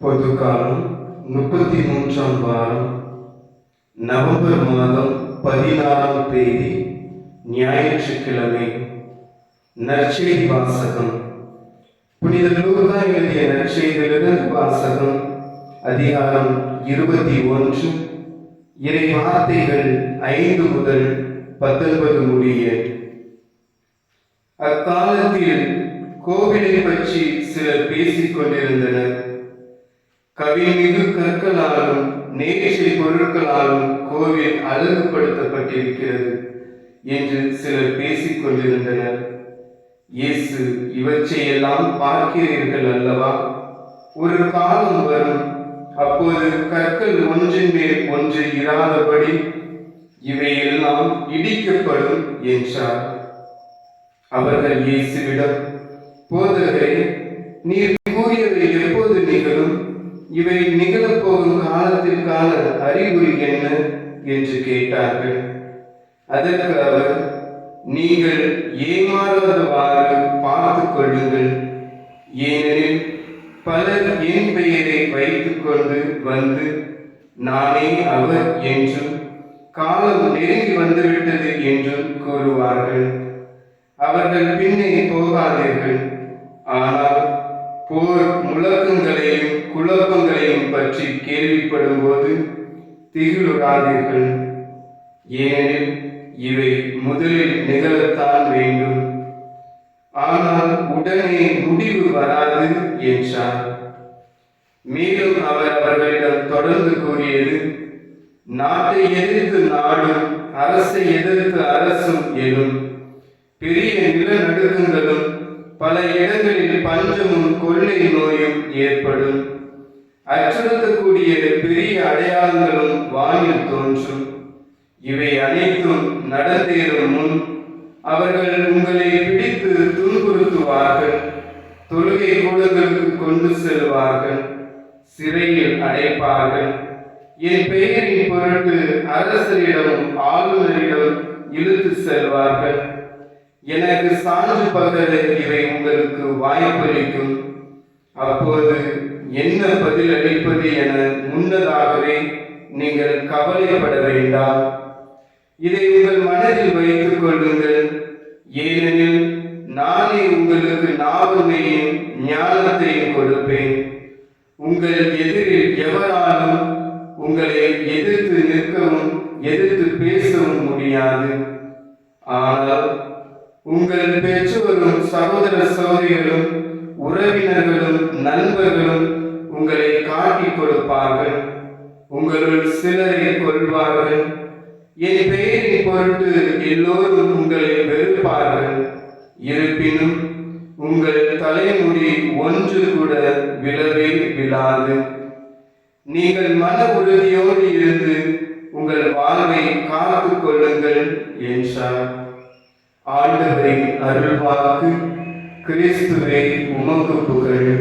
பொது காலம் முப்பத்தி மூன்றாம் வாரம் நவம்பர் மாதம் பதினாறாம் தேதி ஞாயிற்றுக்கிழமை. நற்செய்தி வாசகம். புனித லூகா எழுதிய நற்செய்தியிலிருந்து வாசகம் அதிகாரம் இருபத்தி ஒன்று. இறை வார்த்தைகள் ஐந்து முதல் பத்தொன்பது முடிய. அக்காலத்தில் கோவிலை பற்றி சிலர் பேசிக் கொண்டிருந்தனர் கவிமிகு கற்களாலும் நேற்றை பொருட்களாலும் கோவில் அழகுபடுத்தப்பட்டிருக்கிறது என்று சிலர் பேசிக் கொண்டிருந்தனர். இயேசு இவற்றையெல்லாம் பார்க்கிறீர்கள் அல்லவா? ஒரு காலம் வரும் அப்போது கற்கள் ஒன்றின் மேல் ஒன்று இராதபடி இவையெல்லாம் இடிக்கப்படும் என்றார். அவர்கள் இயேசுவிடம் போதகரே நீர் கூறியவை அதற்கான அறிகுறி என்ன என்று கேட்டார்கள். அதற்கு அவர் நீங்கள் ஏமாறாதவாறு பார்த்துக் கொள்ளுங்கள். ஏனெனில் பலர் என் பெயரை வைத்துக் கொண்டு வந்து நானே அவர் என்றும் காலம் நெருங்கி வந்துவிட்டது என்றும் கூறுவார்கள். அவர்கள் பின்னே போகாதீர்கள். ஆனால் போர் முழக்கங்களையும் கேள்விப்படும் போது திகிலுறாதீர்கள். ஏனெனில் இவை முதலில் நிகழத்தான் வேண்டும். ஆனால் உடனே முடிவு வராது என்றார். மேலும் அவர் அவர்களிடம் தொடர்ந்து கூறியது நாட்டை எதிர்த்து நாடும் அரசை எதிர்த்து அரசும் எழும் பெரிய நிலநடுக்கங்களும் பல இடங்களில் பஞ்சமும் கொள்ளை நோயும் ஏற்படும். அச்சுறுத்தக்கூடிய பெரிய அடையாளங்களும் வானில் தோன்றும். இவை அனைத்தும் நடந்தேறும் முன் அவர்கள் உங்களை பிடித்து துன்புறுத்துவார்கள். தொழுகை கூடங்களுக்கு கொண்டு செல்வார்கள். சிறையில் அடைப்பார்கள். என் பெயரின் பொருட்டு அரசரிடம் ஆளுநரிடம் இழுத்து செல்வார்கள். எனக்கு சான்று பகல இவை உங்களுக்கு வாய்ப்பளிக்கும். அப்போது என்ன பதில் அளிப்பது என முன்னதாகவே நீங்கள் கவலைப்பட வேண்டாம். இதை உங்கள் மனதில் வைத்துக் கொள்ளுங்கள். ஏனெனில் நானே உங்களுக்கு நாவமையும் ஞானத்தையும் கொடுப்பேன். உங்கள் எதிரில் எவராலும் உங்களை எதிர்த்து நிற்கவும் எதிர்த்து பேசவும் முடியாது. ஆனால் உங்கள் பெற்றோரும் சகோதர சகோதரிகளும் உறவினர்களும் நண்பர்களும் கொடுப்பார்கள். உங்களுள் சிலரை கொள்வார்கள். என் பெயரின் பொருட்டு எல்லோரும் உங்களை வெறுப்பார்கள். இருப்பினும் உங்கள் தலைமுடி ஒன்று கூட விழவே விழாது. நீங்கள் மன உறுதியோடு இருந்து உங்கள் வாழ்வை காத்து கொள்ளுங்கள் என்றார். ஆண்டவரின் அருள்வாக்கு கிறிஸ்துவை உமக்கு புகழ்.